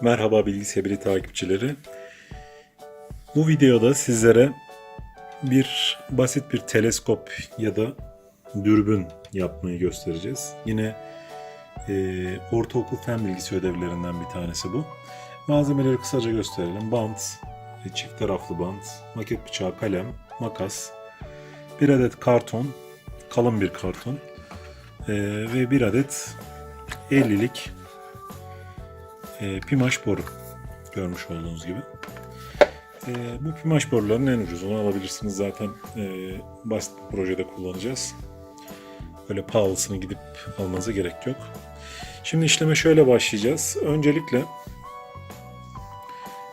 Merhaba bilgisayarı takipçileri. Bu videoda sizlere bir basit bir teleskop ya da dürbün yapmayı göstereceğiz. Yine e, ortaokul fen bilgisi ödevlerinden bir tanesi bu. Malzemeleri kısaca gösterelim. Bant, e, çift taraflı bant, maket bıçağı, kalem, makas, bir adet karton, kalın bir karton e, ve bir adet 50'lik e, pimaş boru görmüş olduğunuz gibi. E, bu pimaş boruların en ucuzunu alabilirsiniz zaten e, basit bir projede kullanacağız. Öyle pahalısını gidip almanıza gerek yok. Şimdi işleme şöyle başlayacağız. Öncelikle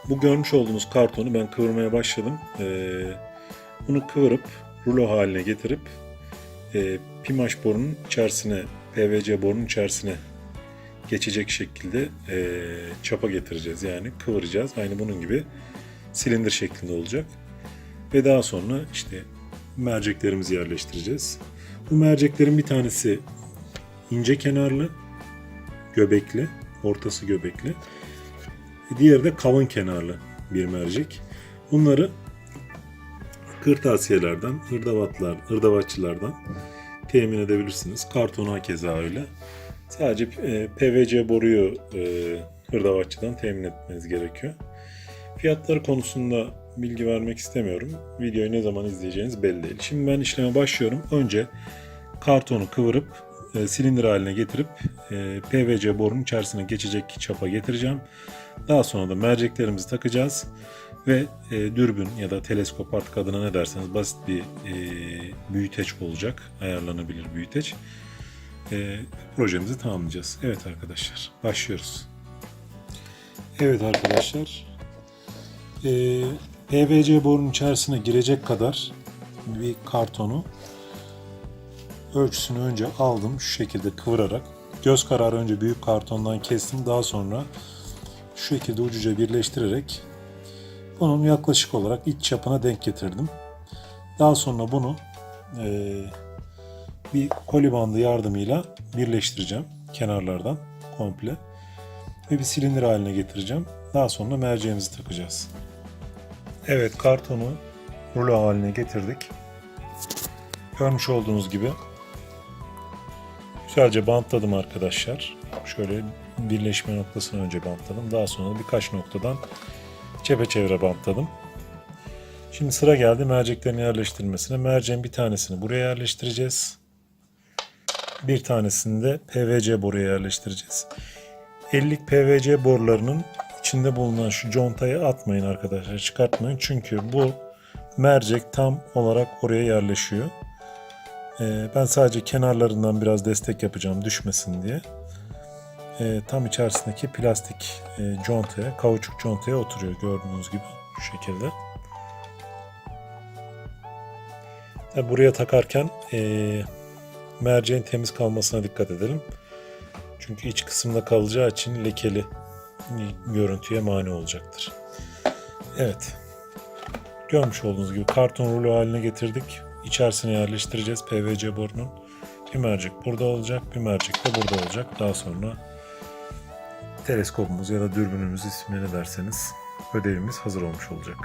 bu görmüş olduğunuz kartonu ben kıvırmaya başladım. E, bunu kıvırıp rulo haline getirip e, pimaş borunun içerisine, PVC borunun içerisine geçecek şekilde e, çapa getireceğiz. Yani kıvıracağız. Aynı bunun gibi silindir şeklinde olacak. Ve daha sonra işte merceklerimizi yerleştireceğiz. Bu merceklerin bir tanesi ince kenarlı, göbekli, ortası göbekli. Diğeri de kalın kenarlı bir mercek. Bunları kırtasiyelerden, hırdavatlar, hırdavatçılardan temin edebilirsiniz. Kartona keza öyle. Sadece e, PVC boruyu e, hırdavatçıdan temin etmeniz gerekiyor. Fiyatları konusunda bilgi vermek istemiyorum. Videoyu ne zaman izleyeceğiniz belli değil. Şimdi ben işleme başlıyorum. Önce kartonu kıvırıp e, silindir haline getirip PVC borunun içerisine geçecek çapa getireceğim. Daha sonra da merceklerimizi takacağız ve e, dürbün ya da teleskop artık adına ne derseniz basit bir e, büyüteç olacak. Ayarlanabilir büyüteç. E, projemizi tamamlayacağız. Evet arkadaşlar başlıyoruz. Evet arkadaşlar e, PVC borunun içerisine girecek kadar bir kartonu ölçüsünü önce aldım şu şekilde kıvırarak. Göz kararı önce büyük kartondan kestim. Daha sonra şu şekilde ucuca birleştirerek bunun yaklaşık olarak iç çapına denk getirdim. Daha sonra bunu e, bir koli bandı yardımıyla birleştireceğim kenarlardan komple ve bir silindir haline getireceğim. Daha sonra merceğimizi takacağız. Evet kartonu rulo haline getirdik. Görmüş olduğunuz gibi güzelce bantladım arkadaşlar. Şöyle birleşme noktasını önce bantladım. Daha sonra birkaç noktadan çepeçevre bantladım. Şimdi sıra geldi merceklerin yerleştirilmesine. Merceğin bir tanesini buraya yerleştireceğiz. Bir tanesini de PVC boruya yerleştireceğiz. 50'lik PVC borularının içinde bulunan şu contayı atmayın arkadaşlar. Çıkartmayın. Çünkü bu mercek tam olarak oraya yerleşiyor. Ee, ben sadece kenarlarından biraz destek yapacağım düşmesin diye. Ee, tam içerisindeki plastik e, contaya, kauçuk contaya oturuyor gördüğünüz gibi şu şekilde. Buraya takarken e, merceğin temiz kalmasına dikkat edelim. Çünkü iç kısımda kalacağı için lekeli görüntüye mani olacaktır. Evet. Görmüş olduğunuz gibi karton rulo haline getirdik. İçerisine yerleştireceğiz PVC borunun. Bir mercek burada olacak, bir mercek de burada olacak. Daha sonra teleskopumuz ya da dürbünümüz ismini derseniz ödevimiz hazır olmuş olacak.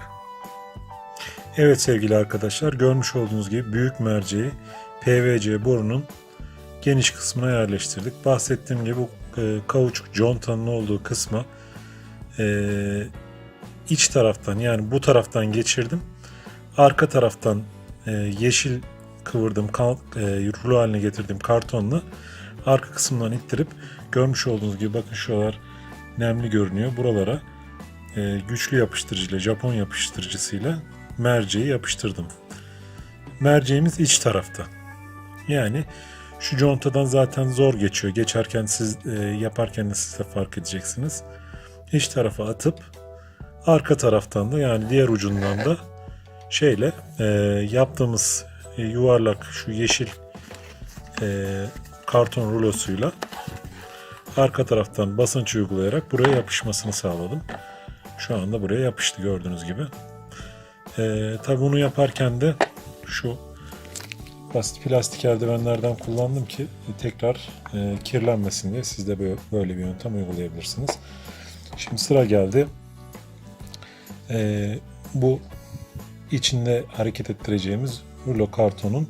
Evet sevgili arkadaşlar görmüş olduğunuz gibi büyük merceği PVC borunun geniş kısmına yerleştirdik. Bahsettiğim gibi bu e, kauçuk contanın olduğu kısma e, iç taraftan yani bu taraftan geçirdim. Arka taraftan e, yeşil kıvırdım, kal, e, rulo haline getirdim kartonla arka kısımdan ittirip görmüş olduğunuz gibi bakın şuralar nemli görünüyor. Buralara e, güçlü yapıştırıcıyla, Japon yapıştırıcısıyla merceği yapıştırdım. Merceğimiz iç tarafta. Yani şu contadan zaten zor geçiyor. Geçerken siz e, yaparken de siz de fark edeceksiniz. İç tarafa atıp arka taraftan da yani diğer ucundan da şeyle e, yaptığımız e, yuvarlak şu yeşil e, karton rulosuyla arka taraftan basınç uygulayarak buraya yapışmasını sağladım. Şu anda buraya yapıştı gördüğünüz gibi. E, tabi bunu yaparken de şu basit plastik eldivenlerden kullandım ki tekrar e, kirlenmesin diye siz de böyle, böyle bir yöntem uygulayabilirsiniz. Şimdi sıra geldi. Ee, bu içinde hareket ettireceğimiz rulo kartonun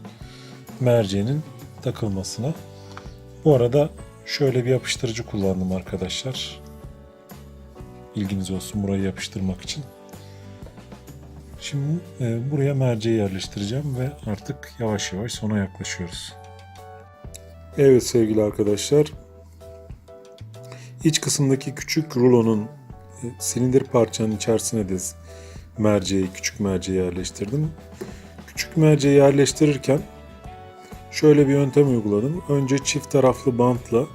merceğinin takılmasına. Bu arada şöyle bir yapıştırıcı kullandım arkadaşlar. Bilginiz olsun burayı yapıştırmak için. Şimdi e, buraya merceği yerleştireceğim ve artık yavaş yavaş sona yaklaşıyoruz. Evet sevgili arkadaşlar. İç kısımdaki küçük rulonun e, silindir parçanın içerisine de merceği, küçük merceği yerleştirdim. Küçük merceği yerleştirirken şöyle bir yöntem uyguladım. Önce çift taraflı bantla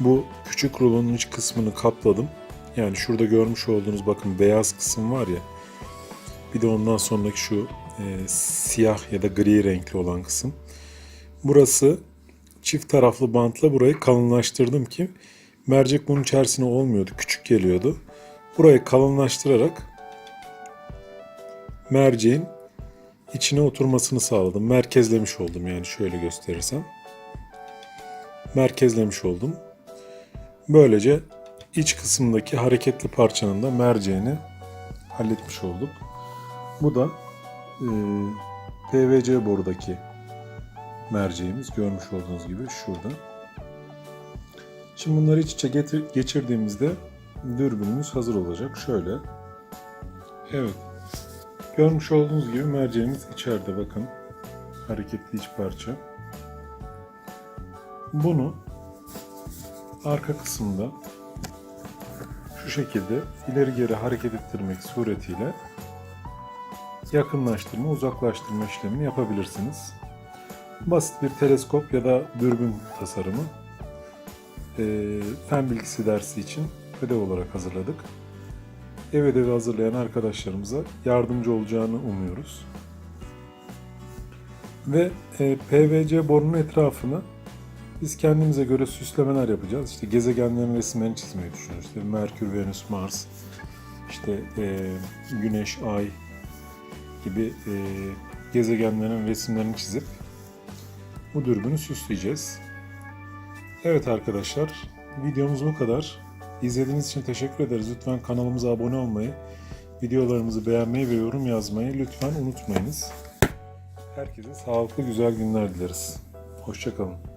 bu küçük rulonun iç kısmını kapladım. Yani şurada görmüş olduğunuz bakın beyaz kısım var ya. Bir de ondan sonraki şu e, siyah ya da gri renkli olan kısım. Burası çift taraflı bantla burayı kalınlaştırdım ki mercek bunun içerisine olmuyordu. Küçük geliyordu. Burayı kalınlaştırarak merceğin içine oturmasını sağladım. Merkezlemiş oldum yani şöyle gösterirsem. Merkezlemiş oldum. Böylece iç kısımdaki hareketli parçanın da merceğini halletmiş olduk. Bu da e, PVC borudaki merceğimiz görmüş olduğunuz gibi şurada. Şimdi bunları iç içe getir, geçirdiğimizde dürbünümüz hazır olacak. Şöyle. Evet. Görmüş olduğunuz gibi merceğimiz içeride bakın. Hareketli iç parça. Bunu arka kısımda şu şekilde ileri geri hareket ettirmek suretiyle yakınlaştırma, uzaklaştırma işlemini yapabilirsiniz. Basit bir teleskop ya da dürbün tasarımı e, fen bilgisi dersi için ödev olarak hazırladık. Ev ödevi hazırlayan arkadaşlarımıza yardımcı olacağını umuyoruz. Ve e, PVC borunun etrafına biz kendimize göre süslemeler yapacağız. İşte gezegenlerin resimlerini çizmeyi düşünüyoruz. İşte Merkür, Venüs, Mars, işte e, Güneş, Ay gibi e, gezegenlerin resimlerini çizip bu dürbünü süsleyeceğiz. Evet arkadaşlar, videomuz bu kadar. İzlediğiniz için teşekkür ederiz. Lütfen kanalımıza abone olmayı, videolarımızı beğenmeyi ve yorum yazmayı lütfen unutmayınız. Herkese sağlıklı güzel günler dileriz. Hoşçakalın.